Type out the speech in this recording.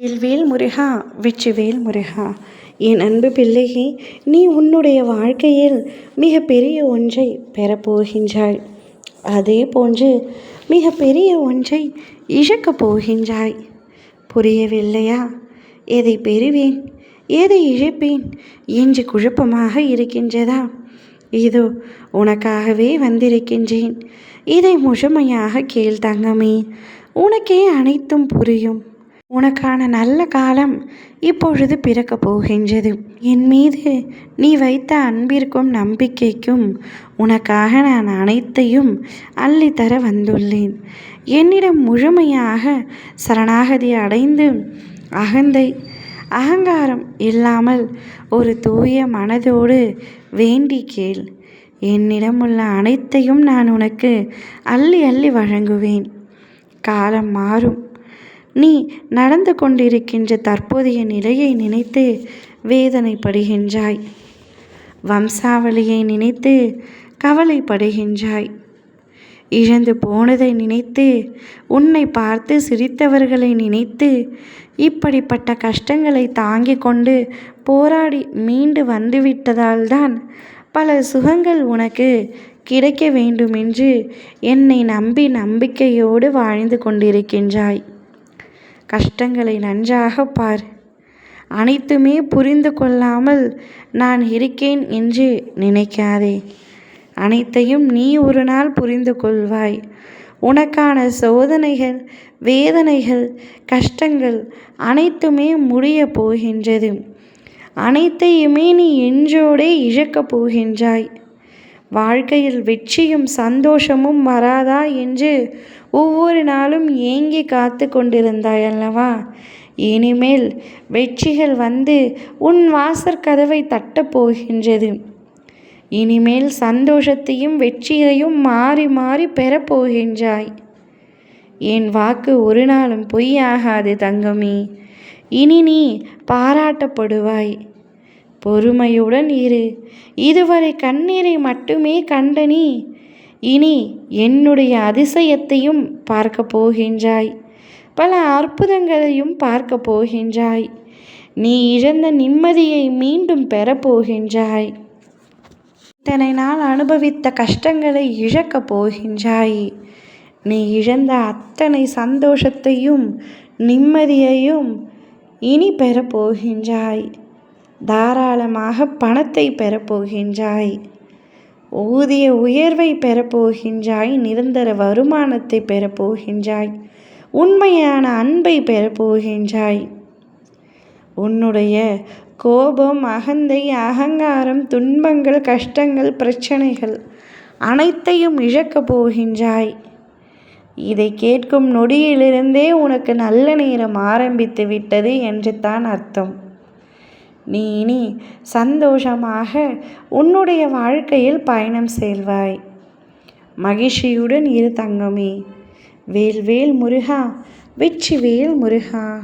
வேல்வேல் முருகா வெற்றிவேல் முருகா. என் அன்பு பிள்ளையே நீ உன்னுடைய வாழ்க்கையில் மிக பெரிய ஒன்றை பெறப்போகின்றாய். அதே போன்று மிக பெரிய ஒன்றை இழக்கப் போகின்றாய். புரியவில்லையா? எதை பெறுவேன்? எதை இழப்பேன்? என்று குழப்பமாக இருக்கின்றதா? இதோ உனக்காகவே வந்திருக்கின்றேன். இதை முழுமையாக கேள் தங்கமே. உனக்கே அனைத்தும் புரியும். உனக்கான நல்ல காலம் இப்பொழுது பிறக்கப் போகின்றது. என் மீது நீ வைத்த அன்பிற்கும் நம்பிக்கைக்கும் உனக்காக நான் அனைத்தையும் அள்ளித்தர வந்துள்ளேன். என்னிடம் முழுமையாக சரணாகதி அடைந்து அகந்தை அகங்காரம் இல்லாமல் ஒரு தூய மனதோடு வேண்டி கேள். என்னிடம் உள்ள அனைத்தையும் நான் உனக்கு அள்ளி அள்ளி வழங்குவேன். காலம் மாறும். நீ நடந்து கொண்டிருக்கின்ற தற்போதைய நிலையை நினைத்து வேதனைப்படுகின்றாய். வம்சாவளியை நினைத்து கவலைப்படுகின்றாய். இழந்து போனதை நினைத்து உன்னை பார்த்து சிரித்தவர்களை நினைத்து இப்படிப்பட்ட கஷ்டங்களை தாங்கிக் கொண்டு போராடி மீண்டு வந்துவிட்டதால்தான் பல சுகங்கள் உனக்கு கிடைக்க வேண்டுமென்று என்னை நம்பி நம்பிக்கையோடு வாழ்ந்து கொண்டிருக்கின்றாய். கஷ்டங்களை நன்றாக பார். அனைத்துமே புரிந்து கொள்ளாமல் நான் இருக்கேன் என்று நினைக்காதே. அனைத்தையும் நீ ஒரு நாள் புரிந்து கொள்வாய். உனக்கான சோதனைகள் வேதனைகள் கஷ்டங்கள் அனைத்துமே முடிய போகின்றது. அனைத்தையுமே நீ என்றோடே இழக்கப் போகின்றாய். வாழ்க்கையில் வெற்றியும் சந்தோஷமும் வராதா என்று ஒவ்வொரு நாளும் ஏங்கி காத்து கொண்டிருந்தாய் அல்லவா? இனிமேல் வெற்றிகள் வந்து உன் வாசற்கதவை தட்டப் போகின்றது. இனிமேல் சந்தோஷத்தையும் வெற்றியையும் மாறி மாறி பெறப்போகின்றாய் என் வாக்கு ஒரு நாளும் பொய்யாகாது தங்கமே. இனி நீ பாராட்டப்படுவாய். பொறுமையுடன் இரு. இதுவரை கண்ணீரை மட்டுமே கண்ட நீ இனி என்னுடைய அதிசயத்தையும் பார்க்க போகின்றாய். பல அற்புதங்களையும் பார்க்க போகின்றாய். நீ இழந்த நிம்மதியை மீண்டும் பெறப்போகின்றாய் இத்தனை நாள் அனுபவித்த கஷ்டங்களை இழக்கப் போகின்றாய். நீ இழந்த அத்தனை சந்தோஷத்தையும் நிம்மதியையும் இனி பெறப்போகின்றாய் தாராளமாக பணத்தை பெறப்போகின்றாய் ஊதிய உயர்வை பெறப்போகின்றாய் நிரந்தர வருமானத்தை பெறப்போகின்றாய் உண்மையான அன்பை பெறப்போகின்றாய் உன்னுடைய கோபம் அகந்தை அகங்காரம் துன்பங்கள் கஷ்டங்கள் பிரச்சனைகள் அனைத்தையும் இழக்கப் போகின்றாய். இதை கேட்கும் நொடியிலிருந்தே உனக்கு நல்ல நேரம் ஆரம்பித்து விட்டது என்று தான் அர்த்தம். நீ இனி சந்தோஷமாக உன்னுடைய வாழ்க்கையில் பயணம் செல்வாய். மகிழ்ச்சியுடன் இரு தங்கமே. வேல் வேல் முருகா வெற்றி வேல் முருகா.